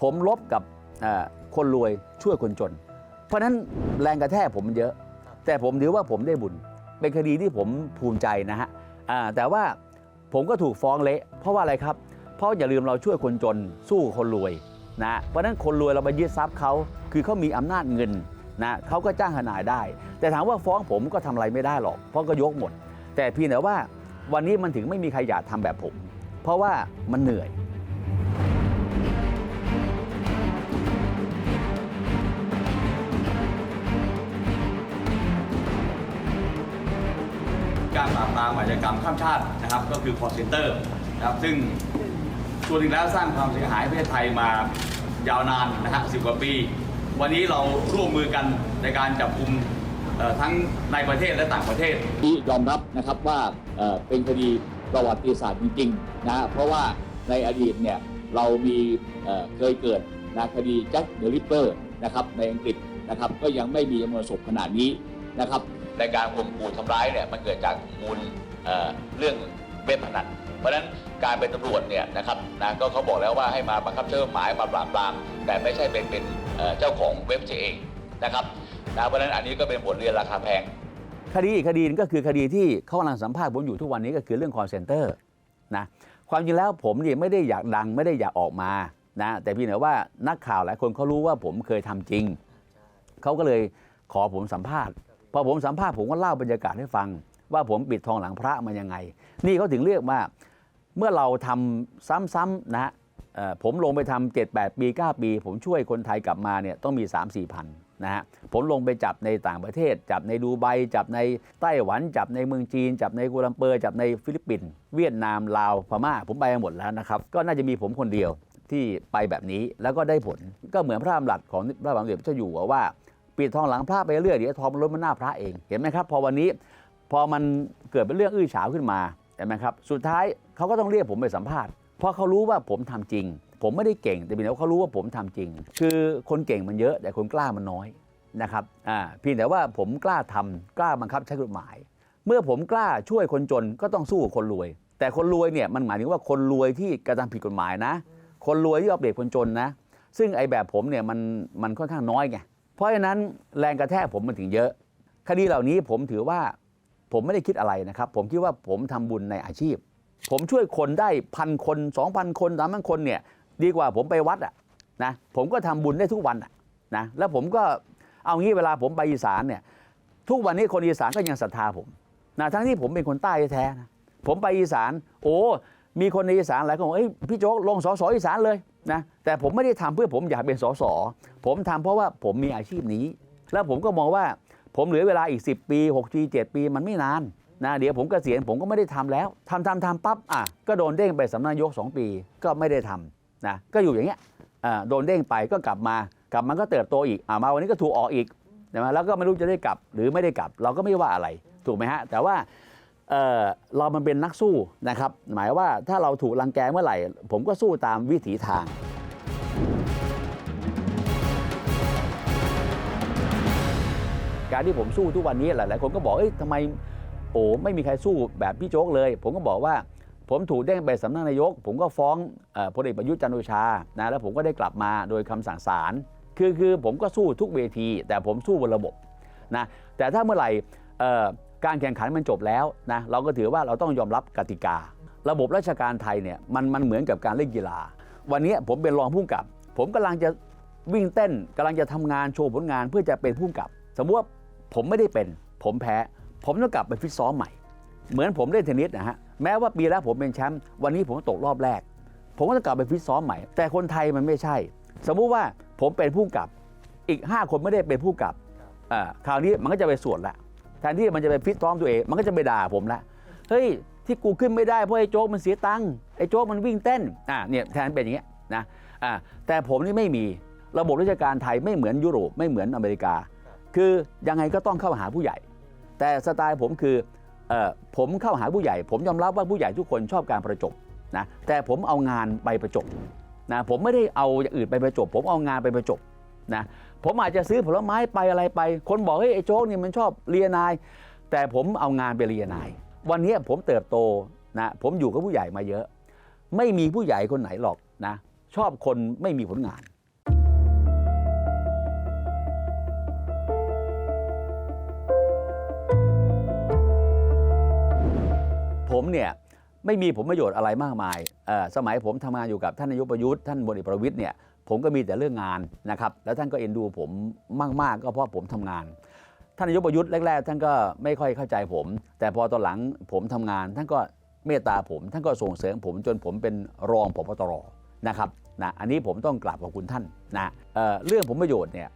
ผมลบกับคนรวยช่วยคนจน เพราะนั้นแรงกระแทกผมมันเยอะ แต่ผมถือว่าผมได้บุญ เป็นคดีที่ผมภูมิใจนะฮะแต่ว่าผมก็ถูกฟ้องเละ เพราะว่าอะไรครับ เพราะอย่าลืมเราช่วยคนจนสู้คนรวยนะเพราะฉะนั้นคนรวยเราไปยึดทรัพย์เขาคือเขามีอำนาจเงินนะเขาก็จ้างทนายได้ แต่ถามว่าฟ้องผมก็ทำอะไรไม่ได้หรอก เพราะก็ยกหมด แต่เพียงแต่ว่าวันนี้มันถึงไม่มีใครอยากทำแบบผม เพราะว่ามันเหนื่อย ปราบปรามอาชญากรรมข้ามชาตินะครับ ก็คือ call center นะครับซึ่งส่วนหนึ่งแล้วสร้างความเสียหายให้ประเทศไทยมายาวนานนะฮะสิบกว่าปี วันนี้เราร่วมมือกันในการจับกลุ่มทั้งในประเทศและต่างประเทศที่ยอมรับนะครับว่าเป็นคดีประวัติศาสตร์จริงๆนะฮะเพราะว่าในอดีตเนี่ยเรามีเเคยเกิดนะคดีแจ็คเดอะริปเปอร์นะครับในอังกฤษนะครับก็ยังไม่มีจำนวนศพขนาดนี้นะครับ ในการข่มขู่ทำร้ายเนี่ยมันเกิดจากมูลเเรื่องเว็บพนันเพราะฉะนั้นการเป็นตำรวจเนี่ยนะครับนะก็เขาบอกแล้วว่าให้มาบังคับใช้กฎหมายมาปราบปรามแต่ไม่ใช่เป็นเป็นเเจ้าของเว็บเสียเองนะครับนะเพราะฉะนั้นอันนี้ก็เป็นบทเรียนราคาแพง คดีอีกคดีก็คือคดีที่เขากำลังสัมภาษณ์ผมอยู่ทุกวันนี้ก็คือเรื่อง call center นะความจริงแล้วผมเนี่ยไม่ได้อยากดังไม่ได้อยากออกมานะแต่พี่แต่ว่านักข่าวหลายคนเขารู้ว่าผมเคยทำจริงเขาก็เลยขอผมสัมภาษณ์ พอผมสัมภาษณ์ผมก็เล่าบรรยากาศให้ฟัง ว่าผมปิดทองหลังพระมายังไง นี่เขาถึงเรียกว่าเมื่อเราทำซ้ำๆนะฮะผมลงไปทำ7 8 ปี 9 ปี ผมช่วยคนไทยกลับมาเนี่ยต้องมี 3 4พันนะฮะผมลงไปจับในต่างประเทศ จับในดูไบจับในไต้หวัน จับในเมืองจีน จับในกัวลัมเปอร์ จับในฟิลิปปินส์เวียดนามลาวพม่า ผมไปมาหมดแล้วนะครับ ก็น่าจะมีผมคนเดียวที่ไปแบบนี้แล้วก็ได้ผลก็เหมือนพระดำรัสของพระบาทสมเด็จพระเจ้าอยู่หัวว่า ปิดทองหลังพระไปเรื่อยเดี๋ยวทองมันล้นมันหน้าพระเองเห็นไหมครับ พอวันนี้พอมันเกิดเป็นเรื่องอื้อฉาวขึ้นมาเห็นไหมครับ สุดท้ายเขาก็ต้องเรียกผมไปสัมภาษณ์เพราะเขารู้ว่าผมทำจริง ผมไม่ได้เก่ง แต่เป็นว่าเขารู้ว่าผมทำจริง คือคนเก่งมันเยอะ แต่คนกล้ามันน้อยนะครับอ่าเพียงแต่ว่าผมกล้าทำกล้าบังคับใช้กฎหมาย เมื่อผมกล้าช่วยคนจนก็ต้องสู้กับคนรวย แต่คนรวยเนี่ยมันหมายถึงว่าคนรวยที่กระทำผิดกฎหมายนะ คนรวยที่เอาเปรียบคนจนนะ ซึ่งไอ้แบบผมเนี่ยมันมันค่อนข้างน้อยไง เพราะฉะนั้นแรงกระแทกผมมันถึงเยอะ คดีเหล่านี้ผมถือว่าผมไม่ได้คิดอะไรนะครับ ผมคิดว่าผมทำบุญในอาชีพ ผมช่วยคนได้พันคนสองพันคนสามพันคนเนี่ยดีกว่าผมไปวัดอะนะผมก็ทำบุญได้ทุกวันอะนะแล้วผมก็เอางี้เวลาผมไปอีสานเนี่ยทุกวันนี้คนอีสานก็ยังศรัทธาผมนะทั้งที่ผมเป็นคนใต้แท้นะผมไปอีสาน โอ้ มีคนในอีสานหลายคนบอกเอ้ยพี่โจ๊กลงสสออีสานเลยนะแต่ผมไม่ได้ทำเพื่อผมอยากเป็นสสผมทำเพราะว่าผมมีอาชีพนี้ แล้วผมก็มองว่าผมเหลือเวลาอีก 10 ปี6ปี7ปีมันไม่นานนะเดี๋ยวผมกเกษียณผมก็ไม่ได้ทำแล้วทำทำทำปั๊บอะก็โดนเด้งไปสำนักยก 2 ปีก็ไม่ได้ทำนะก็อยู่อย่างเงี้ยโดนเด้งไปก็กลับมากลับมาก็เติบโตอีกอ่ามาวันนี้ก็ถูกออกอีกใช่ไหมแล้วก็ไม่รู้จะได้กลับหรือไม่ได้กลับ เราก็ไม่ว่าอะไรถูกไหมฮะแต่ว่า เรามันเป็นนักสู้นะครับ หมายว่าถ้าเราถูกรังแกเมื่อไหร่ ผมก็สู้ตามวิถีทางการที่ผมสู้ทุกวันนี้หลาย ๆ คนก็บอกเอ้ยทำไมโอ้ไม่มีใครสู้แบบพี่โจ๊กเลย ผมก็บอกว่า ผมถูกเด้งไปสำนักนายก ผมก็ฟ้องพลเอกประยุทธ์จันโอชานะแล้วผมก็ได้กลับมาโดยคำสั่งศาลคือคือผมก็สู้ทุกเวที แต่ผมสู้บนระบบนะแต่ถ้าเมื่อไหร่ การแข่งขันมันจบแล้วนะเราก็ถือว่าเราต้องยอมรับกติกา ระบบราชการไทยเนี่ยมันมันเหมือนกับการเล่นกีฬา วันนี้ผมเป็นรองผู้กำกับ ผมกำลังจะวิ่งเต้นกำลังจะทำงานโชว์ผลงานเพื่อจะเป็นผู้กำกับ สมมติว่าผมไม่ได้เป็น ผมแพ้ ผมต้องกลับไปฟิตซ้อมใหม่ เหมือนผมเล่นเทนนิสนะฮะแม้ว่าปีแล้วผมเป็นแชมป์วันนี้ผมตกรอบแรก ผมก็ต้องกลับไปฟิตซ้อมใหม่ แต่คนไทยมันไม่ใช่ สมมุติว่าผมเป็นผู้กำกับ อีก 5 คนไม่ได้เป็นผู้กำกับอ่าคราวนี้มันก็จะไปสวนละ แทนที่มันจะไปฟิตซ้อมตัวเอง มันก็จะไปด่าผมละเฮ้ยที่กูขึ้นไม่ได้เพราะไอ้โจ๊กมันเสียตังค์ไอ้โจ๊กมันวิ่งเต้นอ่าเนี่ยแทนเป็นอย่างเงี้ยนะอ่าแต่ผมนี่ไม่มีระบบราชการไทยไม่เหมือนยุโรปไม่เหมือนอเมริกา คือยังไงก็ต้องเข้าหาผู้ใหญ่ แต่สไตล์ผมคือเออผมเข้าหาผู้ใหญ่ ผมยอมรับว่าผู้ใหญ่ทุกคนชอบการประจบนะแต่ผมเอางานไปประจบนะผมไม่ได้เอาอย่างอื่นไปประจบ ผมเอางานไปประจบ นะผมอาจจะซื้อผลไม้ไปอะไรไป คนบอกเฮ้ยไอ้โจ๊กนี่มันชอบเรียนาย แต่ผมเอางานไปเรียนาย วันนี้ผมเติบโตนะผมอยู่กับผู้ใหญ่มาเยอะ ไม่มีผู้ใหญ่คนไหนหรอกนะชอบคนไม่มีผลงานผมเนี่ยไม่มีผลประโยชน์อะไรมากมายเอ่อสมัยผมทำงานอยู่กับท่านนายกประยุทธ์ท่านบนเอกประวิตยเนี่ย ผมก็มีแต่เรื่องงานนะครับ แล้วท่านก็เอ็นดูผมมาก ๆ ก็เพราะผมทำงาน ท่านนายกประยุทธ์แรก ๆ ท่านก็ไม่ค่อยเข้าใจผม แต่พอตอนหลังผมทำงาน ท่านก็เมตตาผม ท่านก็ส่งเสริมผมจนผมเป็นรองผบตรนะครับนะอันนี้ผมต้องกราบขอบคุณท่านนะเเรื่องผลประโยชน์เนี่ย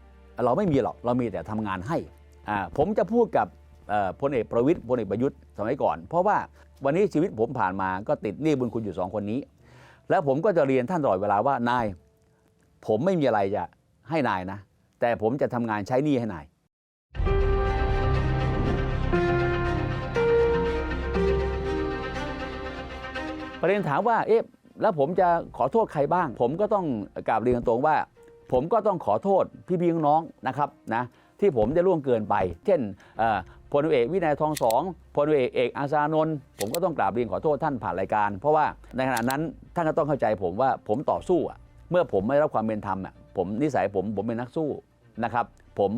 เราไม่มีหรอกเรามีแต่ทำงานให้ ผมจะพูดกับพลเอกประวิตยพลเอกประยุทธ์สมัยก่อน เพราะว่าวันนี้ชีวิตผมผ่านมาก็ติดหนี้บุญคุณอยู่สองคนนี้ แล้วผมก็จะเรียนท่านตลอดเวลาว่านาย ผมไม่มีอะไรจะให้นายนะ แต่ผมจะทำงานใช้หนี้ให้นายประเด็นถามว่าเอ๊ะแล้วผมจะขอโทษใครบ้าง ผมก็ต้องกราบเรียนตรงว่า ผมก็ต้องขอโทษพี่ๆน้องนะครับนะที่ผมได้ล่วงเกินไป เช่นพลเอกวินัยทองสองพลเอกเอกอาซานนท์ผมก็ต้องกราบเรียนขอโทษท่านผ่านรายการ เพราะว่าในขณะนั้นท่านก็ต้องเข้าใจผมว่าผมต่อสู้อะ เมื่อผมไม่รับความเป็นธรรมอะผมนิสัยผมผมเป็นนักสู้นะครับ ผม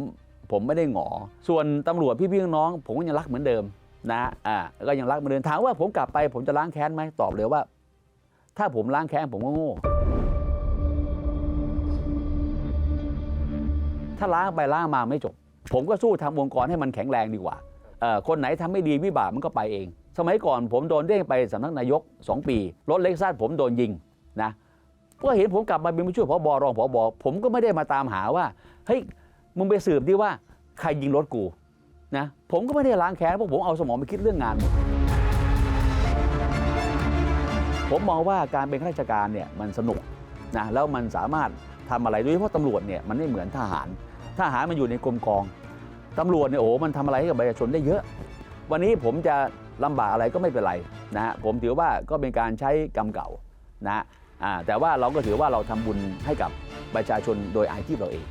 ผมไม่ได้หงอ ส่วนตำรวจพี่ๆน้อง ผมก็ยังรักเหมือนเดิมนะอ่าก็ยังรักเหมือนเดิมถามว่าผมกลับไป ผมจะล้างแค้นไหมตอบเลยว่า ถ้าผมล้างแค้นผมก็โง่ถ้าล้างไปล้างมาไม่จบ ผมก็สู้ทำองค์กรให้มันแข็งแรงดีกว่าเอ่อคนไหนทำไม่ดีวิบากมันก็ไปเอง สมัยก่อนผมโดนเด้งไปสำนักนายก 2 ปี รถเล็กซัสผมโดนยิงนะ ก็เห็นผมกลับมาเป็นผู้ช่วยพบรองพบผมก็ไม่ได้มาตามหาว่าเฮ้ยมึงไปสืบดิว่าใครยิงรถกูนะผมก็ไม่ได้ล้างแค้นเพราะผมเอาสมองไปคิดเรื่องงานหมดผมมองว่าการเป็นข้าราชการเนี่ยมันสนุกนะแล้วมันสามารถทำอะไรโดยเฉพาะตำรวจเนี่ยมันไม่เหมือนทหารทหารมันอยู่ในกรมกองตำรวจเนี่ยโอ้มันทำอะไรให้กับประชาชนได้เยอะ วันนี้ผมจะลำบากอะไรก็ไม่เป็นไรนะผมถือว่าก็เป็นการใช้กรรมเก่านะ แต่ว่าเราก็ถือว่าเราทำบุญให้กับประชาชนโดยอาชีพเราเอง